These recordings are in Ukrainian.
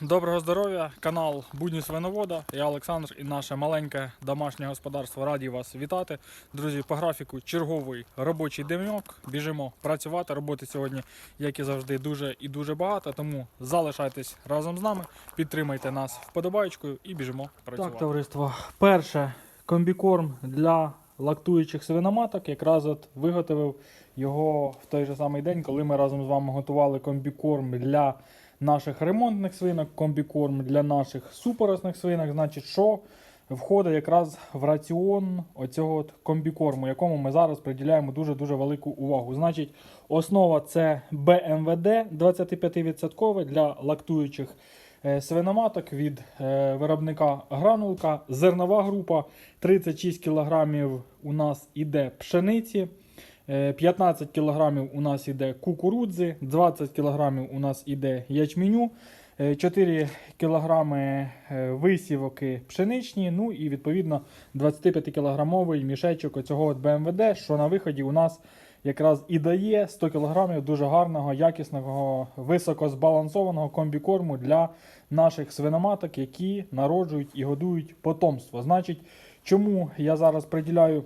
Доброго здоров'я, канал Будні Свиновода. Я Олександр і наше маленьке домашнє господарство. Раді вас вітати. Друзі, по графіку черговий робочий деньок. Біжимо працювати. Роботи сьогодні, як і завжди, дуже і дуже багато. Тому залишайтесь разом з нами, підтримайте нас вподобайкою і біжимо працювати. Так, товариство, перше комбікорм для лактуючих свиноматок. Якраз от виготовив його в той же самий день, коли ми разом з вами готували комбікорм для наших ремонтних свинок, комбікорм для наших супоросних свинок. Значить, що входить якраз в раціон оцього от комбікорму, якому ми зараз приділяємо дуже-дуже велику увагу. Значить, основа це БМВД 25% для лактуючих е, свиноматок від е, виробника гранулка. Зернова група 36 кг у нас іде пшениці. Е, 15 кг у нас іде кукурудзи, 20 кг у нас іде ячменю, е, 4 кг висівки пшеничні, ну і відповідно 25 кілограмовий мішечок оцього от БМВД, що на виході у нас якраз і дає 100 кг дуже гарного, якісного, високозбалансованого комбікорму для наших свиноматок, які народжують і годують потомство. Значить, чому я зараз приділяю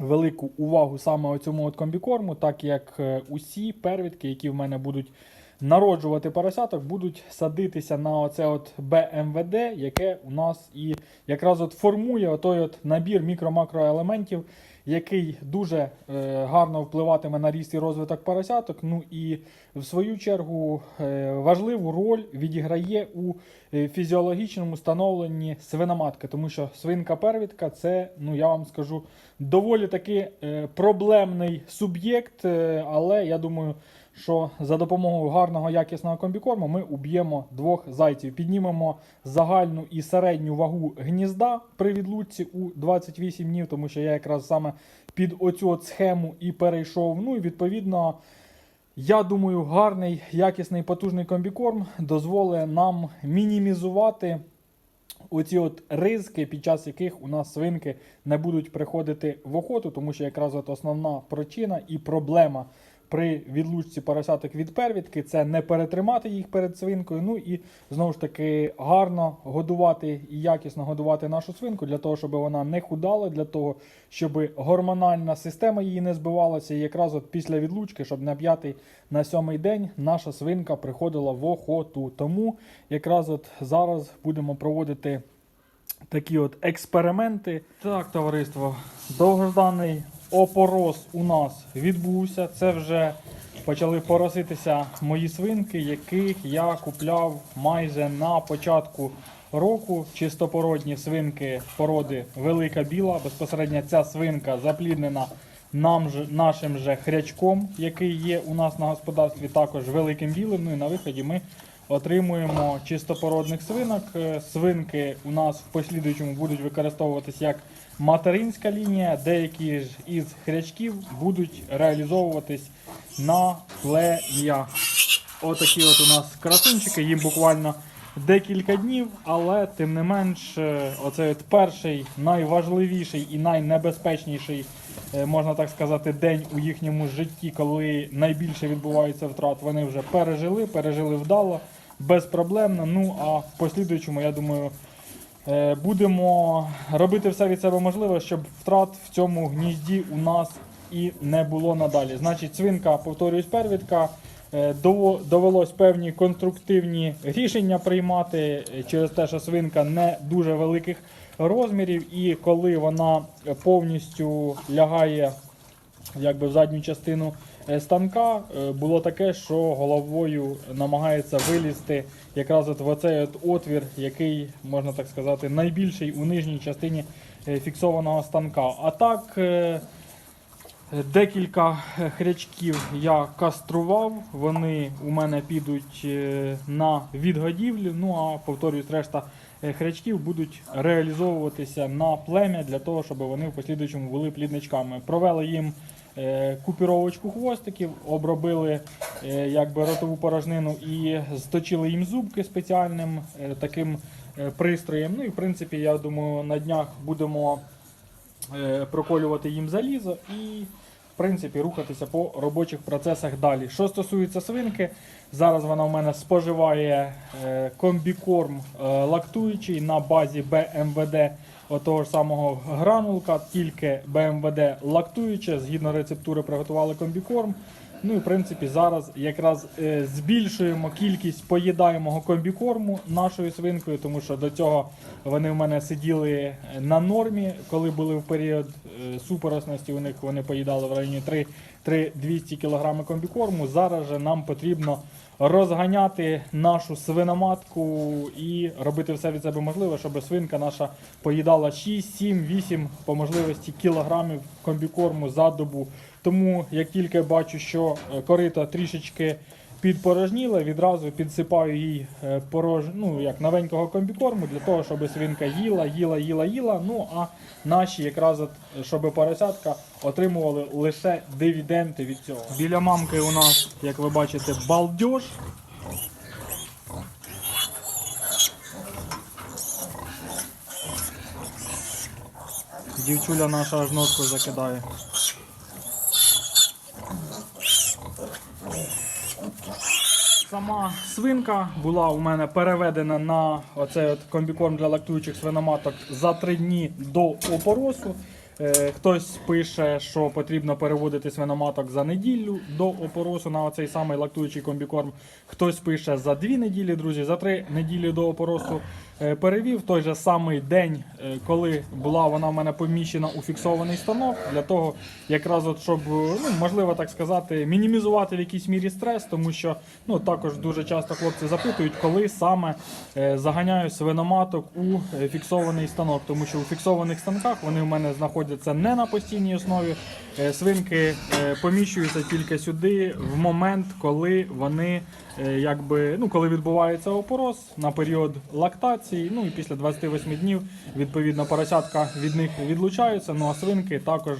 велику увагу саме цьому от комбікорму, так як е, усі первідки, які в мене будуть народжувати поросяток, будуть садитися на оце от БМВД, яке у нас і якраз от формує отой от набір мікро-макроелементів, який дуже е, гарно впливатиме на ріст і розвиток поросяток. Ну і в свою чергу е, важливу роль відіграє у е, фізіологічному становленні свиноматки, тому що свинка-первідка це, ну я вам скажу, доволі таки проблемний суб'єкт, але я думаю, що за допомогою гарного якісного комбікорму ми уб'ємо двох зайців, піднімемо загальну і середню вагу гнізда при відлучці у 28 днів, тому що я якраз саме під оцю от схему і перейшов. Ну і відповідно. Я думаю, гарний, якісний, потужний комбікорм дозволить нам мінімізувати оці от ризики, під час яких у нас свинки не будуть приходити в охоту, тому що якраз от основна причина і проблема при відлучці поросяток від первідки це не перетримати їх перед свинкою. Ну і знову ж таки гарно годувати і якісно годувати нашу свинку для того, щоб вона не худала, для того, щоб гормональна система її не збивалася. І якраз от після відлучки, щоб на п'ятий на сьомий день наша свинка приходила в охоту. Тому якраз от зараз будемо проводити такі от експерименти. Так, товариство, довгожданий опорос у нас відбувся. Це вже почали пороситися мої свинки, яких я купляв майже на початку року. Чистопородні свинки породи велика біла. Безпосередньо ця свинка запліднена нам же, нашим же хрячком, який є у нас на господарстві, також великим білим. Ну і на виході ми отримуємо чистопородних свинок. Е, Свинки у нас в послідуючому будуть використовуватись як материнська лінія, деякі ж із хрячків будуть реалізовуватись на плем'я. Отакі от у нас красунчики, їм буквально декілька днів, але тим не менш, е, оцей от перший найважливіший і найнебезпечніший, е, можна так сказати, день у їхньому житті, коли найбільше відбувається втрат, вони вже пережили, пережили вдало, безпроблемно. Ну а в послідуючому, я думаю, будемо робити все від себе можливе, щоб втрат в цьому гнізді у нас і не було надалі. Значить, свинка, повторюсь, первідка. Е, Довелось певні конструктивні рішення приймати е, через те, що свинка не дуже великих розмірів, і коли вона повністю лягає якби в задню частину е, станка, е, було таке, що головою намагається вилізти якраз от в оцей от отвір, який, можна так сказати, найбільший у нижній частині е, фіксованого станка. А так. е, Декілька е, хрячків я кастрував, вони у мене підуть е, на відгодівлю. Ну а повторюсь, решта е, хрячків будуть реалізовуватися на плем'я для того, щоб вони в послідуючому були плідничками. Провели їм е, купіровочку хвостиків, обробили е, якби ротову порожнину і сточили їм зубки спеціальним е, таким е, пристроєм. Ну і в принципі, я думаю, на днях будемо е, проколювати їм залізо і принципі рухатися по робочих процесах далі. Що стосується свинки, зараз вона в мене споживає е, комбікорм е, лактуючий на базі БМВД отого ж самого гранулка, тільки БМВД лактуюче, згідно рецептури приготували комбікорм. Ну і в принципі зараз якраз е, збільшуємо кількість поїдаємого комбікорму нашою свинкою, тому що до цього вони в мене сиділи е, на нормі, коли були в період е, супоросності. У них вони поїдали в районі 3, 3 200 кг комбікорму. Зараз же нам потрібно розганяти нашу свиноматку і робити все від себе можливе, щоб свинка наша поїдала 6, 7, 8 по можливості кілограмів комбікорму за добу. Тому як тільки бачу, що е, корита трішечки підпорожніла, відразу підсипаю їй е, порож... ну, як новенького комбікорму для того, щоб свинка їла, їла, їла, їла. Ну а наші якраз от, щоб поросятка отримували лише дивіденди від цього. Біля мамки у нас, як ви бачите, балдеж. Дівчуля наша аж ножку закидає. Сама свинка була у мене переведена на оцей от комбікорм для лактуючих свиноматок за три дні до опоросу. Е, Хтось пише, що потрібно переводити свиноматок за неділю до опоросу на оцей самий лактуючий комбікорм. Хтось пише за дві неділі, друзі, за три неділі до опоросу перевів той же самий день, е, коли була вона в мене поміщена у фіксований станок, для того, якраз от щоб, е, ну, можливо так сказати, мінімізувати в якійсь мірі стрес, тому що ну, також дуже часто хлопці запитують, коли саме е, заганяю свиноматок у е, фіксований станок, тому що у фіксованих станках вони в мене знаходяться не на постійній основі. Е, Свинки е, поміщуються тільки сюди в момент, коли вони е, якби, ну, коли відбувається опорос на період лактації. Ну і після 28 днів відповідно поросятка від них відлучаються. Ну а свинки також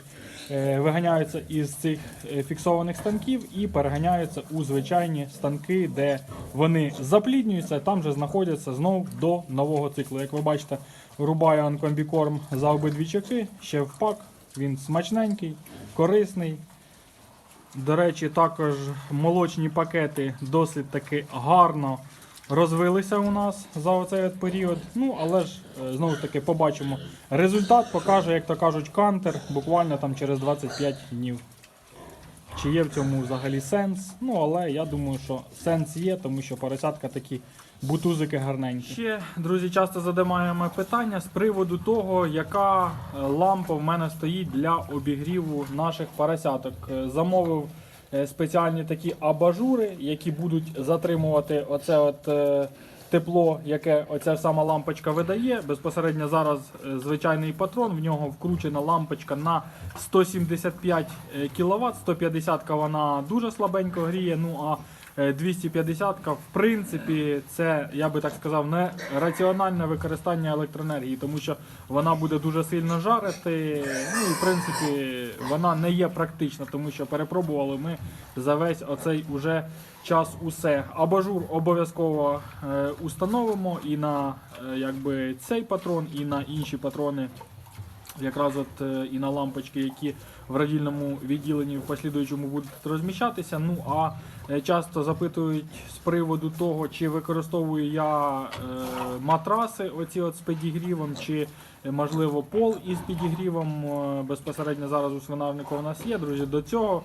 е, виганяються із цих е, фіксованих станків і переганяються у звичайні станки, де вони запліднюються, там же знаходяться знов до нового циклу. Як ви бачите, рубаю анкомбікорм за обидві чеки, ще в пак. Він смачненький, корисний. До речі, також молочні пакети досить таки гарно розвилися у нас за оцей от період. Ну, але ж е, знову ж таки побачимо. Результат покаже, як то кажуть, кантер буквально там через 25 днів. Чи є в цьому взагалі сенс? Ну, але я думаю, що сенс є, тому що поросятка такі бутузики гарненькі. Ще, друзі, часто задаємо питання з приводу того, яка е, лампа в мене стоїть для обігріву наших поросяток. Е, Замовив е, спеціальні такі абажури, які будуть затримувати оце от. Тепло, яке оця сама лампочка видає. Безпосередньо зараз е, звичайний патрон, в нього вкручена лампочка на 175 кВт, 150 вона дуже слабенько гріє. Ну а е, 250 в принципі, це я би так сказав, не раціональне використання електроенергії, тому що вона буде дуже сильно жарити. Ну і в принципі вона не є практична, тому що перепробували ми за весь оцей уже час усе. Абажур обов'язково е, установимо і на е, якби цей патрон, і на інші патрони. Якраз от е, і на лампочки, які в радільному відділенні в послідуючому будуть розміщатися. Ну а е, часто запитують з приводу того, чи використовую я е, матраси, оці от з підігрівом, чи можливо пол із підігрівом. Безпосередньо зараз у свинарнику у нас є, друзі. До цього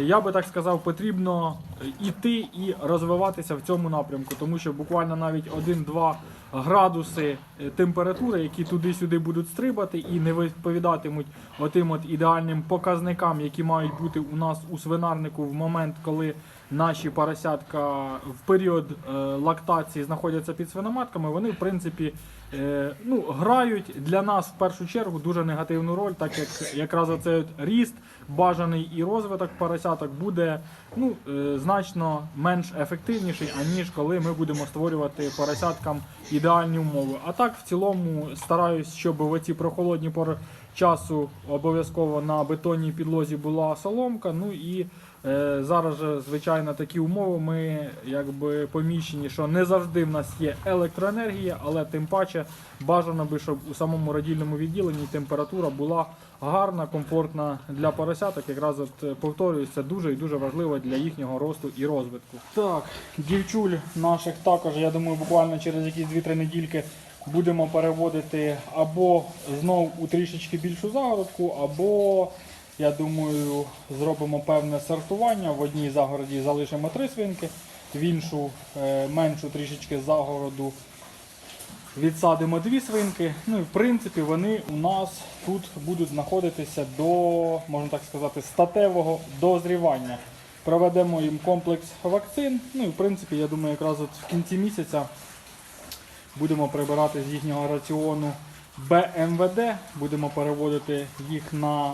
я би так сказав, потрібно іти і розвиватися в цьому напрямку, тому що буквально навіть 1-2 градуси е, температури, які туди-сюди будуть стрибати і не відповідатимуть отим от ідеальним показникам, які мають бути у нас у свинарнику в момент, коли наші поросятка в період е, лактації знаходяться під свиноматками, вони в принципі е, ну, грають для нас в першу чергу дуже негативну роль, так як якраз оцей ріст бажаний і розвиток поросяток буде ну, е, значно менш ефективніший, аніж коли ми будемо створювати поросяткам ідеальні умови. А так, в цілому, стараюсь, щоб в оці прохолодні пори часу обов'язково на бетонній підлозі була соломка. Ну і Зараз же, звичайно, такі умови. Ми якби поміщені, що не завжди в нас є електроенергія, але тим паче бажано би, щоб у самому радільному відділенні температура була гарна, комфортна для поросяток. Якраз от е, повторюю, це дуже і дуже важливо для їхнього росту і розвитку. Так, дівчуль наших також, я думаю, буквально через якісь 2-3 недільки будемо переводити або знов у трішечки більшу загородку, або я думаю, зробимо певне сортування. В одній загороді залишимо три свинки, в іншу е, меншу трішечки загороду відсадимо дві свинки. Ну і в принципі вони у нас тут будуть знаходитися до, можна так сказати, статевого дозрівання. Проведемо їм комплекс вакцин. Ну і в принципі, я думаю, якраз от в кінці місяця будемо прибирати з їхнього раціону БМВД, будемо переводити їх на,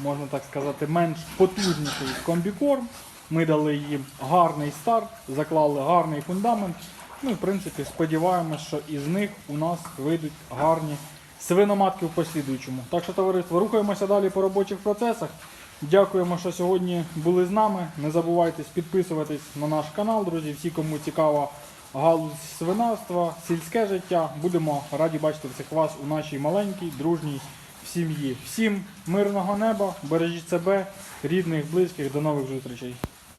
можна так сказати, менш потужніший комбікорм. Ми дали їм гарний старт, заклали гарний фундамент. Ну і в принципі сподіваємось, що із них у нас вийдуть гарні свиноматки в послідуючому. Так що, товариство, рухаємося далі по робочих процесах. Дякуємо, що сьогодні були з нами. Не забувайте підписуватись на наш канал, друзі. Всі, кому цікава галузь свинарства, сільське життя. Будемо раді бачити всіх вас у нашій маленькій, дружній сім'ї. Всім мирного неба, бережіть себе, рідних, близьких, до нових зустрічей.